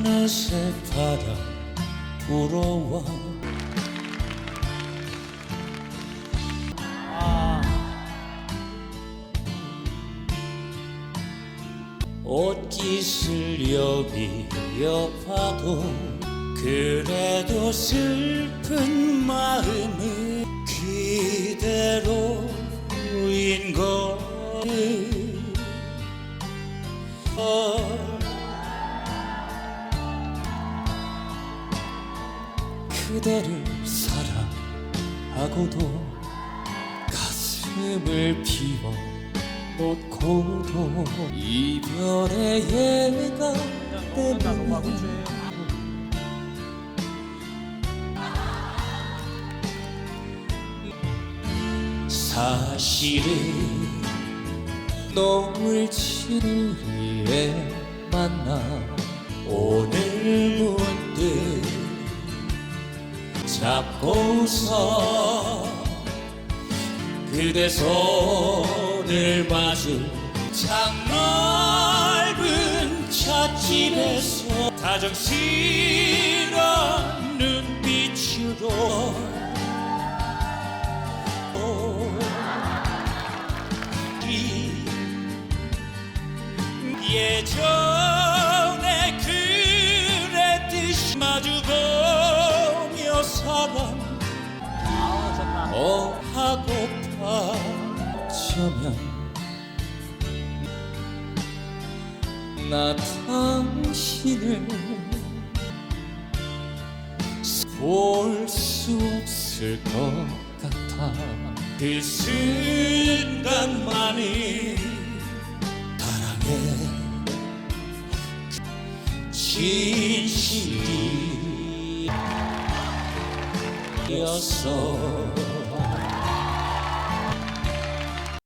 어느새 바람 불어와 옷깃을 여비여봐도 그래도 슬픈 마음은 그대로인 거를 그대를 사랑하고도 가슴을 비워 놓고도 이별의 예가 때문에 사실은 노을 7일에 만나 오늘 잡고서 그대 손을 마주 장넓은 찻집에서 다정스런 눈빛으로 이 예전 어 하고파 저면 나 당신을 볼 수 없을 것 같아. 그 순간만이 사랑의 진실이었어